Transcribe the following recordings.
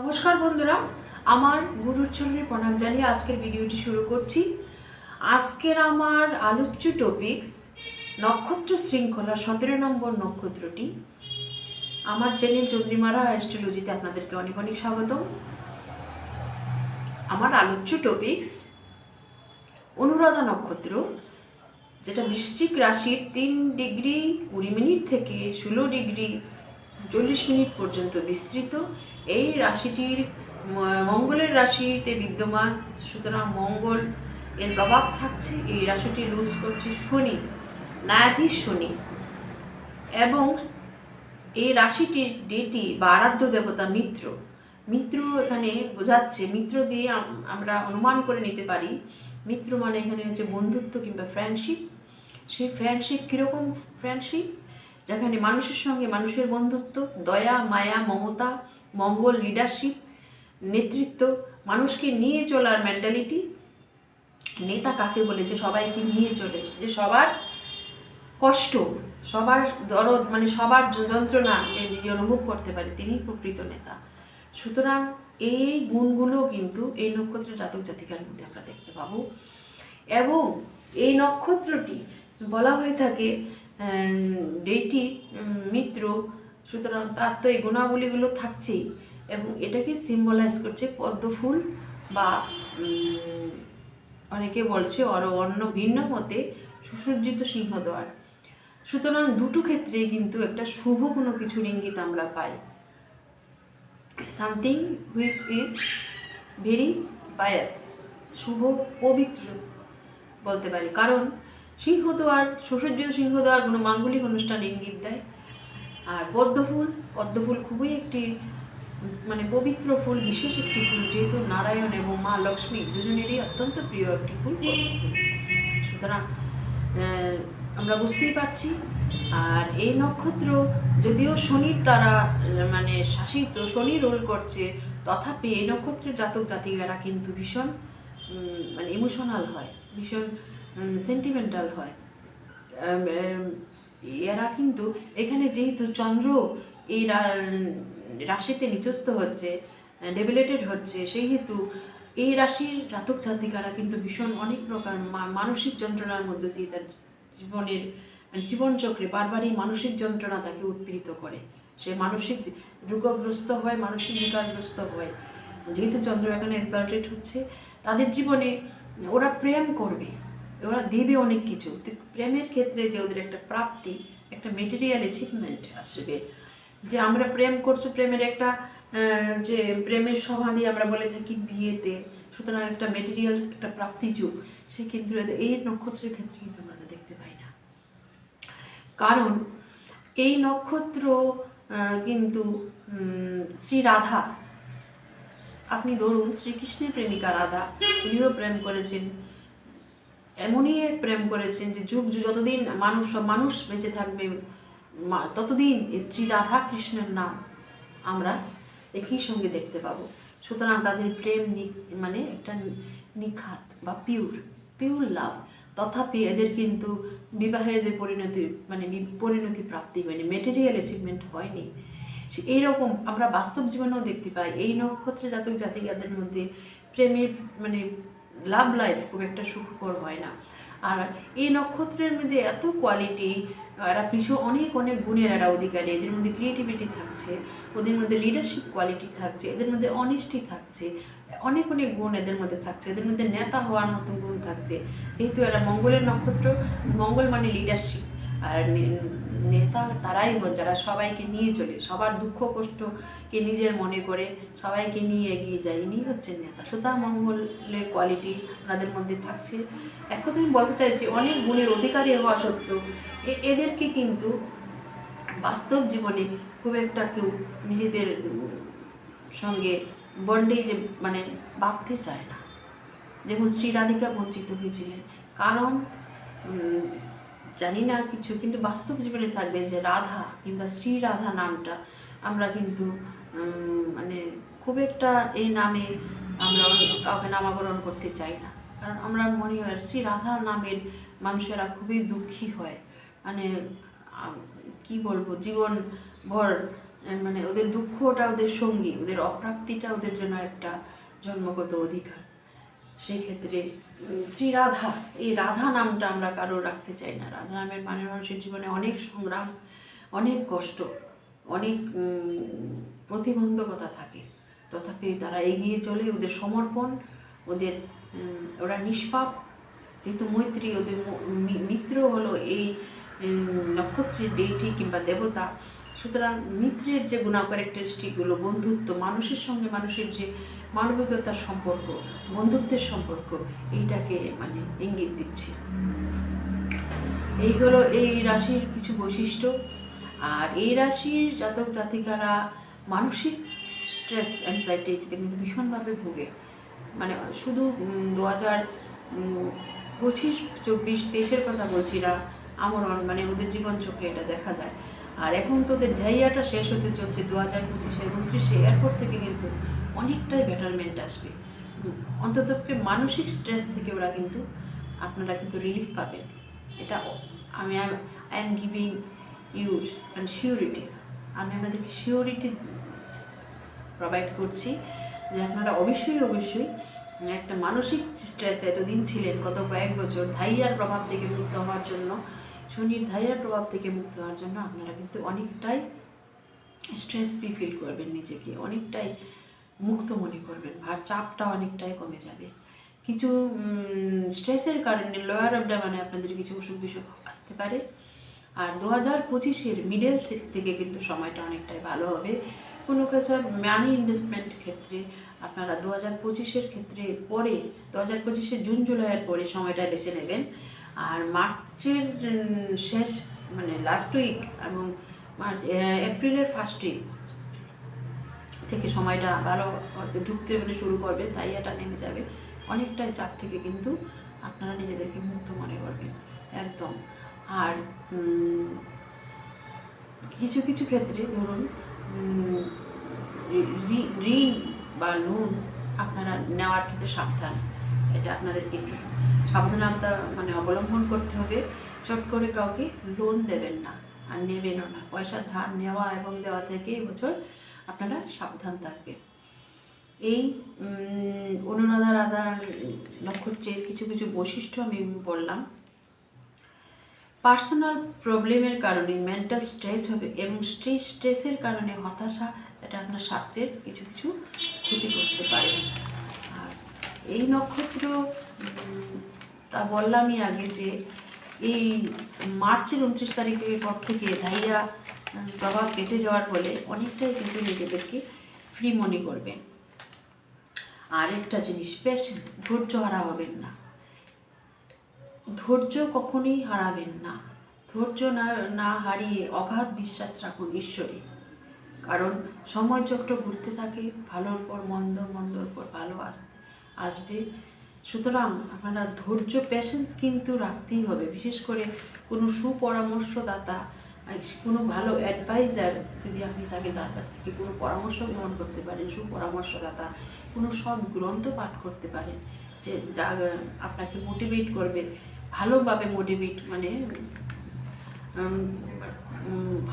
নমস্কার বন্ধুরা, আমার গুরুর চরণে প্রণাম জানিয়ে আজকের ভিডিওটি শুরু করছি। আজকের আমার আলোচ্য টপিকস নক্ষত্র শৃঙ্খলা সতেরো নম্বর নক্ষত্রটি। আমার চ্যানেল চন্দ্রিমারা অ্যাস্ট্রোলজিতে আপনাদেরকে অনেক অনেক স্বাগতম। আমার আলোচ্য টপিকস অনুরাধা নক্ষত্র, যেটা বৃশ্চিক রাশির তিন ডিগ্রি কুড়ি মিনিট থেকে ষোলো ডিগ্রি চল্লিশ মিনিট পর্যন্ত বিস্তৃত। এই রাশিটির মঙ্গলের রাশিতে বিদ্যমান, সুতরাং মঙ্গল এর প্রভাব থাকছে। এই রাশিটি রুলস করছে শনি, ন্যায়াধীশ শনি। এবং এই রাশিটির ডেটি বা আরাধ্য দেবতা মিত্র। মিত্র এখানে বোঝাচ্ছে, মিত্র দিয়ে আমরা অনুমান করে নিতে পারি। মিত্র মানে এখানে হচ্ছে বন্ধুত্ব কিংবা ফ্রেন্ডশিপ সেই ফ্রেন্ডশিপ কীরকম ফ্রেন্ডশিপ যেখানে মানুষের সঙ্গে মানুষের বন্ধুত্ব, দয়া, মায়া, মমতা, মঙ্গল লিডারশিপ নেতৃত্ব, মানুষকে নিয়ে চলার মেন্টালিটি নেতা কাকে বলে? যে সবাইকে নিয়ে চলে যে সবার কষ্ট, সবার দরদ মানে সবার যন্ত্রণা যে নিজে অনুভব করতে পারে তিনি প্রকৃত নেতা। সুতরাং এই গুণগুলো কিন্তু এই নক্ষত্রের জাতক জাতিকার মধ্যে আমরা দেখতে পাবো। এবং এই নক্ষত্রটি বলা হয়ে থাকে ডেটি মিত্র, সুতরাং তার তো এই গুণাবলীগুলো থাকছেই এবং এটাকে সিম্বলাইজ করছে পদ্ম ফুল বা অনেকে বলছে আরও অন্য ভিন্ন মতে সুসজ্জিত সিংহদ্বার। সুতরাং দুটো ক্ষেত্রেই কিন্তু একটা শুভ কোনো কিছুর ইঙ্গিত আমরা পাই। Something which is very bias শুভ, পবিত্র বলতে পারি। কারণ সিংহদ্বার সুসজ্জিত সিংহদ্বার কোনো মাঙ্গলিক অনুষ্ঠান ইঙ্গিত দেয়। আর পদ্মফুল পদ্মফুল খুবই একটি মানে পবিত্র ফুল, বিশেষ একটি ফুল, যেহেতু নারায়ণ এবং মা লক্ষ্মী দুজনেরই অত্যন্ত প্রিয় একটি ফুল সুতরাং আমরা বুঝতেই পারছি। আর এই নক্ষত্র যদিও শনির দ্বারা মানে শাসিত, শনি রোল করছে, তথাপি এই নক্ষত্রের জাতক জাতিকারা কিন্তু ভীষণ মানে ইমোশনাল হয়। ভীষণ সেন্টিমেন্টাল হয়। এরা কিন্তু এখানে যেহেতু চন্দ্র এই রাশিতে নিচস্থ হচ্ছে ডেবিলেটেড হচ্ছে, সেহেতু এই রাশির জাতক জাতিকারা কিন্তু ভীষণ অনেক প্রকার মানসিক যন্ত্রণার মধ্যে দিয়ে তার জীবনের, জীবনচক্রে বারবারই মানসিক যন্ত্রণা তাকে উৎপীড়িত করে। সে মানসিক রোগগ্রস্ত হয়, মানসিক বিকারগ্রস্ত হয়। যেহেতু চন্দ্র এখানে এক্সাল্টেড হচ্ছে, তাদের জীবনে ওরা প্রেম করবে। ওরা দেবে অনেক কিছু। প্রেমের ক্ষেত্রে যে ওদের একটা প্রাপ্তি, একটা মেটেরিয়াল অ্যাচিভমেন্ট আসবে। যে আমরা প্রেম করছ, প্রেমের একটা যে প্রেমের সমাধি আমরা বলে থাকি বিয়েতে, সুতরাং একটা মেটেরিয়াল একটা প্রাপ্তি যুগ। সেই কিন্তু এই নক্ষত্রের ক্ষেত্রে কিন্তু আমরা দেখতে পাই না। কারণ এই নক্ষত্র কিন্তু শ্রী রাধা, আপনি ধরুন, শ্রীকৃষ্ণের প্রেমিকা রাধা, উনিও প্রেম করেছেন। এমনই এক প্রেম করেছেন যে যুগ যুগ যতদিন মানুষ, সব মানুষ বেঁচে থাকবে ততদিন শ্রী রাধা কৃষ্ণের নাম আমরা একই সঙ্গে দেখতে পাবো। সুতরাং তাদের প্রেম মানে একটা নিখাত বা পিওর পিওর লাভ তথাপি এদের কিন্তু বিবাহে এদের পরিণতি মানে পরিণতি প্রাপ্তি হয়নি মেটেরিয়াল অ্যাচিভমেন্ট হয়নি। এইরকম আমরা বাস্তব জীবনেও দেখতে পাই, এই নক্ষত্রে জাতক জাতিকাদের মধ্যে প্রেমের মানে লাভ লাইফ খুব একটা সুখকর হয় না। আর এই নক্ষত্রের মধ্যে এত কোয়ালিটি এরা পিছু অনেক অনেক গুণের এরা অধিকারী। এদের মধ্যে ক্রিয়েটিভিটি থাকছে, ওদের মধ্যে লিডারশিপ কোয়ালিটি থাকছে, এদের মধ্যে অনেস্টি থাকছে, অনেক অনেক গুণ এদের মধ্যে থাকছে। এদের মধ্যে নেতা হওয়ার মতো গুণ থাকছে। যেহেতু এরা মঙ্গলের নক্ষত্র, মঙ্গল মানে লিডারশিপ আর নেতা তারাই হন যারা সবাইকে নিয়ে চলে, সবার দুঃখ কষ্টকে নিজের মনে করে সবাইকে নিয়ে এগিয়ে যায়। ইনি হচ্ছেন নেতা। সুতরাং মঙ্গলের কোয়ালিটি ওনাদের মধ্যে থাকছে। এক কথা আমি বলতে চাইছি, অনেক গুণের অধিকারী হওয়া সত্ত্বেও এদেরকে কিন্তু বাস্তব জীবনে খুব একটা কেউ নিজেদের সঙ্গে বন্ডেই যে মানে বাঁধতে চায় না। যেমন শ্রী রাধিকা বঞ্চিত হয়েছিলেন। কারণ জানি না কিছু, কিন্তু বাস্তব জীবনে থাকবে যে রাধা কিংবা শ্রী রাধা নামটা আমরা কিন্তু মানে খুব একটা এই নামে আমরা কাউকে নামাকরণ করতে চাই না। কারণ আমরা মনে হয় শ্রী রাধা নামের মানুষেরা খুবই দুঃখী হয়। মানে কি বলব জীবন ভর মানে ওদের দুঃখটা ওদের সঙ্গী, ওদের অপ্রাপ্তিটা ওদের জন্য একটা জন্মগত অধিকার। সেই ক্ষেত্রে শ্রী রাধা এই রাধা নামটা আমরা কারও রাখতে চাই না। রাধা নামের মানে মানুষের জীবনে অনেক সংগ্রাম, অনেক কষ্ট, অনেক প্রতিবন্ধকতা থাকে। তথাপি তারা এগিয়ে চলে, ওদের সমর্পণ, ওদের ওরা নিষ্পাপ। যেহেতু মৈত্রী, ওদের মিত্র হলো এই নক্ষত্রের ডেইটি কিংবা দেবতা। সুতরাং মিত্রের যে গুণা ক্যারেক্টারিস্টিকগুলো বন্ধুত্ব, মানুষের সঙ্গে মানুষের যে মানবিকতার সম্পর্ক, বন্ধুত্বের সম্পর্ক, এইটাকে মানে ইঙ্গিত দিচ্ছে। এই হলো এই রাশির কিছু বৈশিষ্ট্য। আর এই রাশির জাতক জাতিকারা মানসিক স্ট্রেস অ্যাংজাইটিতে কিন্তু ভীষণভাবে ভোগে। মানে শুধু দু হাজার পঁচিশ, চব্বিশ তেইশের কথা বলছি না, আমরণ মানে ওদের জীবনচক্রে এটা দেখা যায়। আর এখন তো ওদের ধ্যাইয়াটা শেষ হতে চলছে দু হাজার পঁচিশের উনত্রিশে এয়ারপোর্ট থেকে কিন্তু অনেকটাই বেটারমেন্ট আসবে। অন্ততপক্ষে মানসিক স্ট্রেস থেকে ওরা কিন্তু আপনারা কিন্তু রিলিফ পাবেন। এটা আমি I am giving use and surety আমি আপনাদেরকে শিওরিটি প্রোভাইড করছি যে আপনারা অবশ্যই অবশ্যই একটা মানসিক স্ট্রেস এতদিন ছিলেন, গত কয়েক বছর ধাইয়ার প্রভাব থেকে মুক্ত হওয়ার জন্য, শনির ধাইয়ার প্রভাব থেকে মুক্ত হওয়ার জন্য আপনারা কিন্তু অনেকটাই স্ট্রেস ফ্রি ফিল করবেন নিজেকে, অনেকটাই মুক্ত মনে করবেন আর চাপটা অনেকটাই কমে যাবে। কিছু স্ট্রেসের কারণে লোয়ার অবডা মানে আপনাদের কিছু অসুখ বিসুখ আসতে পারে। আর দু হাজার পঁচিশের মিডল থেকে কিন্তু সময়টা অনেকটাই ভালো হবে। কোনো কাছে মানি ইনভেস্টমেন্ট ক্ষেত্রে আপনারা দু হাজার পঁচিশের ক্ষেত্রে পরে দু হাজার পঁচিশের জুন, জুলাইয়ের পরে সময়টা বেছে নেবেন। আর মার্চের শেষ মানে লাস্ট উইক এবং মার্চ এপ্রিলের ফার্স্ট উইক থেকে সময়টা ভালো ঢুকতে মানে শুরু করবে, তাই এটা নেমে যাবে। অনেকটাই চাপ থেকে কিন্তু আপনারা নিজেদেরকে মুক্ত মনে করবেন, একদম। আর কিছু কিছু ক্ষেত্রে ধরুন ঋণ বা লোন আপনারা নেওয়ার ক্ষেত্রে সাবধান, এটা আপনাদেরকে একটু সাবধানতা মানে অবলম্বন করতে হবে। চট করে কাউকে লোন দেবেন না, আর নেবেনও না। পয়সা ধার নেওয়া এবং দেওয়া থেকে এবছর আপনারা সাবধান থাকবেন। এই অনুরাধা রাধা নক্ষত্রের কিছু কিছু বৈশিষ্ট্য আমি বললাম। পার্সোনাল প্রবলেমের কারণে, মেন্টাল স্ট্রেস হবে এবং স্ট্রেস, স্ট্রেসের কারণে হতাশা, এটা আপনার স্বাস্থ্যের কিছু কিছু ক্ষতি করতে পারে। আর এই নক্ষত্র, তা বললামই আগে যে, এই মার্চের উনত্রিশ তারিখের পর থেকে, ধাইয়া প্রভাব কেটে যাওয়ার ফলে অনেকটাই কিন্তু নিজেদেরকে ফ্রি মনে করবেন। আর একটা জিনিস পেশেন্স ধৈর্য হারা হবেন না। ধৈর্য কখনোই হারাবেন না। ধৈর্য না না হারিয়ে অগাধ বিশ্বাস রাখুন ঈশ্বরে। কারণ সময় চক্র ঘুরতে থাকে, ভালোর পর মন্দ, মন্দর পর ভালো আসতে, আসবে। সুতরাং আপনারা ধৈর্য পেশেন্স কিন্তু রাখতেই হবে। বিশেষ করে কোনো সুপরামর্শদাতা কোনো ভালো অ্যাডভাইজার যদি আপনি তাকে তার কাছ থেকে কোনো পরামর্শ গ্রহণ করতে পারেন, সুপরামর্শদাতা, কোনো সৎ গ্রন্থ পাঠ করতে পারেন, যে যা আপনাকে মোটিভেট করবে, ভালোভাবে মোটিভেট মানে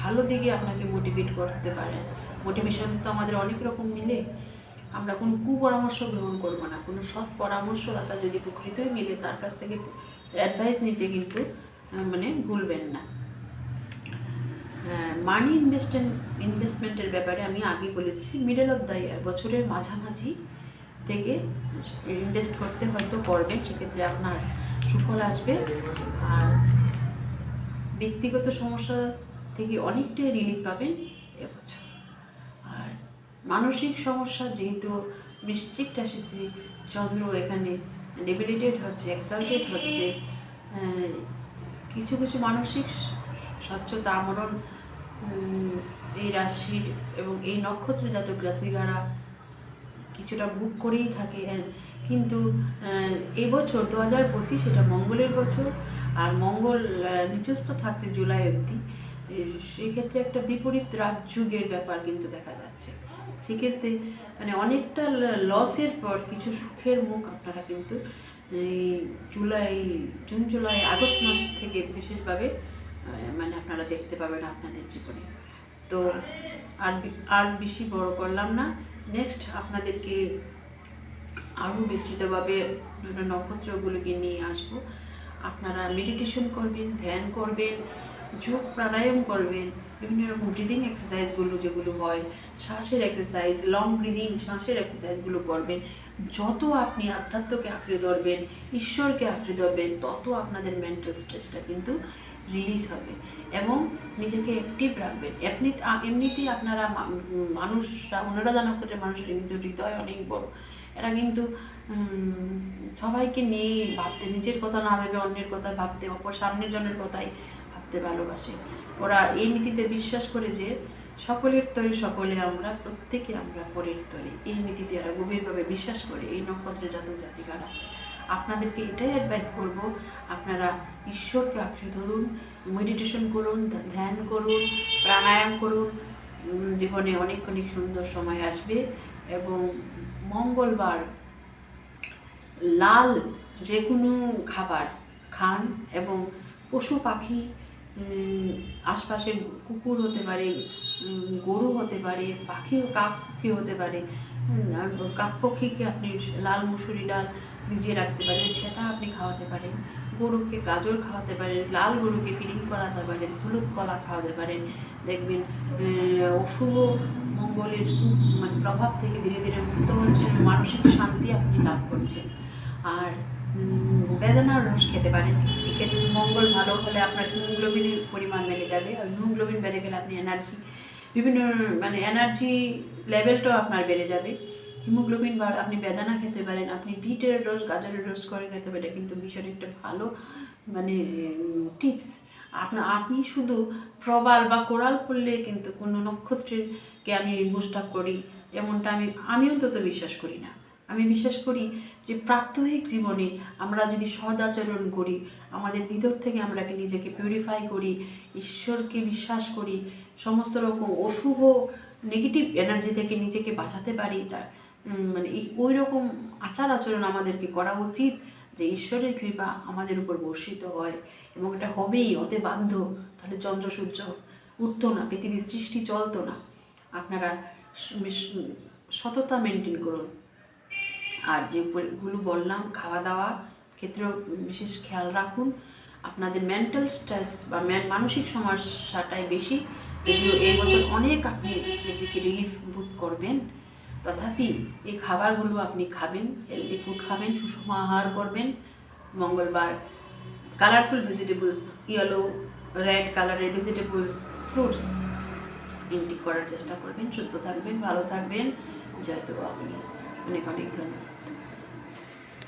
ভালো দিকে আপনাকে মোটিভেট করতে পারে। মোটিভেশন তো আমাদের অনেক রকম মিলে। আমরা কোনো কুপরামর্শ গ্রহণ করব না। কোনো সৎ পরামর্শদাতা যদি প্রকৃতই মিলে তার কাছ থেকে অ্যাডভাইস নিতে কিন্তু মানে ভুলবেন না। মানি ইনভেস্টমেন্ট ইনভেস্টমেন্টের ব্যাপারে আমি আগে বলেছি মিডল অফ দ্য ইয়ার বছরের মাঝামাঝি থেকে ইনভেস্ট করতে হয়তো করবেন, সেক্ষেত্রে আপনার সুফল আসবে। আর ব্যক্তিগত সমস্যা থেকে অনেকটাই রিলিফ পাবেন এবছর। আর মানসিক সমস্যা যেহেতু বৃশ্চিক রাশিতে চন্দ্র এখানে ডেবিলিটেড হচ্ছে এক্সাল্টেড হচ্ছে কিছু কিছু মানসিক স্বচ্ছতা আমরণ এই রাশির এবং এই নক্ষত্র জাতক জাতিকারা কিছুটা ভোগ করেই থাকে হ্যাঁ, কিন্তু এবছর দু হাজার পঁচিশ এটা মঙ্গলের বছর আর মঙ্গল নিচস্থ থাকছে জুলাই অবধি। সেক্ষেত্রে একটা বিপরীত রাজযুগের ব্যাপার কিন্তু দেখা যাচ্ছে। সেক্ষেত্রে মানে অনেকটা লসের পর কিছু সুখের মুখ আপনারা কিন্তু এই জুলাই জুন জুলাই আগস্ট মাস থেকে বিশেষভাবে মানে আপনারা দেখতে পাবেন আপনাদের জীবনে। তো আর আর বেশি বড় করলাম না। নেক্সট আপনাদেরকে আরও বিস্তৃতভাবে নক্ষত্রগুলোকে নিয়ে আসব। আপনারা মেডিটেশন করবেন, ধ্যান করবেন, যোগ প্রাণায়াম করবেন, বিভিন্ন রকম ব্রিদিং এক্সারসাইজগুলো যেগুলো হয়, শ্বাসের এক্সারসাইজ লং ব্রিদিং শ্বাসের এক্সারসাইজগুলো করবেন। যত আপনি আধ্যাত্মকে আঁকড়ে ধরবেন, ঈশ্বরকে আঁকড়ে ধরবেন, তত আপনাদের মেন্টাল স্ট্রেসটা কিন্তু রিলিজ হবে এবং নিজেকে অ্যাক্টিভ রাখবেন। এমনি, এমনিতেই আপনারা মানুষরা অনুরোধ নক্ষত্রের মানুষের কিন্তু হৃদয় অনেক বড়। এরা কিন্তু সবাইকে নিয়ে ভাবতে, নিজের কথা না ভেবে অন্যের কথা ভাবতে, অপর সামনের জনের কথাই ভাবতে ভালোবাসে। ওরা এই নীতিতে বিশ্বাস করে যে সকলের তরে সকলে আমরা, প্রত্যেকে আমরা পরের তরে। এই নীতিতে এরা গভীরভাবে বিশ্বাস করে, এই নক্ষত্রের জাতক জাতিকারা। আপনাদেরকে এটাই অ্যাডভাইস করব, আপনারা ঈশ্বরকে আঁকড়ে ধরুন মেডিটেশন করুন, ধ্যান করুন, প্রাণায়াম করুন জীবনে অনেক অনেক সুন্দর সময় আসবে এবং মঙ্গলবার লাল যে কোনো খাবার খান এবং পশু পাখি আশপাশের কুকুর হতে পারে গরু হতে পারে, পাখি কাক পক্ষী হতে পারে কাক পক্ষীকে আপনি লাল মুসুরি ডাল ভিজিয়ে রাখতে পারেন, সেটা আপনি খাওয়াতে পারেন। গরুকে গাজর খাওয়াতে পারেন, লাল গরুকে ফিডিং করাতে পারেন, হলুদ কলা খাওয়াতে পারেন। দেখবেন অশুভ মঙ্গলের মানে প্রভাব থেকে ধীরে ধীরে মুক্ত হচ্ছেন, মানসিক শান্তি আপনি লাভ করছেন। আর বেদানার রস খেতে পারেন। এক্ষেত্রে মঙ্গল ভালো হলে আপনার হিমোগ্লোবিনের পরিমাণ বেড়ে যাবে আর হিমোগ্লোবিন বেড়ে গেলে আপনি এনার্জি বিভিন্ন মানে এনার্জি লেভেলটাও আপনার বেড়ে যাবে। হিমোগ্লোবিন বা আপনি বেদানা খেতে পারেন, আপনি বিটের রস, গাজরের রস করে খেতে পারেন কিন্তু ভীষণ একটা ভালো মানে টিপস আপনার আপনি শুধু প্রবাল বা কোরাল পড়লে কিন্তু কোনো নক্ষত্রেরকে আমি বুস্ট করি, এমনটা আমি আমি অন্তত বিশ্বাস করি না। আমি বিশ্বাস করি যে প্রাত্যহিক জীবনে আমরা যদি সদাচরণ করি, আমাদের ভিতর থেকে আমরা নিজেকে পিউরিফাই করি, ঈশ্বরকে বিশ্বাস করি, সমস্ত রকম অশুভ নেগেটিভ এনার্জি থেকে নিজেকে বাঁচাতে পারি, তার মানে এই, ওই রকম আচার আচরণ আমাদেরকে করা উচিত যে ঈশ্বরের কৃপা আমাদের উপর বর্ষিত হয় এবং এটা হবেই, হতে বাধ্য। তাহলে চন্দ্র সূর্য উঠতো না, পৃথিবীর সৃষ্টি চলতো না। আপনারা সততা মেনটেন করুন। আর যেগুলো বললাম খাওয়া দাওয়া ক্ষেত্রেও বিশেষ খেয়াল রাখুন। আপনাদের মেন্টাল স্ট্রেস বা মানসিক সমস্যাটাই বেশি। যদিও এই বছর অনেক আপনি নিজেকে রিলিফ বোধ করবেন। তথাপি এই খাবারগুলো আপনি খাবেন হেলদি ফুড খাবেন, সুষম আহার করবেন। মঙ্গলবার কালারফুল ভেজিটেবলস ইয়েলো রেড কালারের ভেজিটেবলস ফ্রুটস ইনটেক করার চেষ্টা করবেন। সুস্থ থাকবেন, ভালো থাকবেন। জয় তো আপনি অনেক অনেক ধন্যবাদ।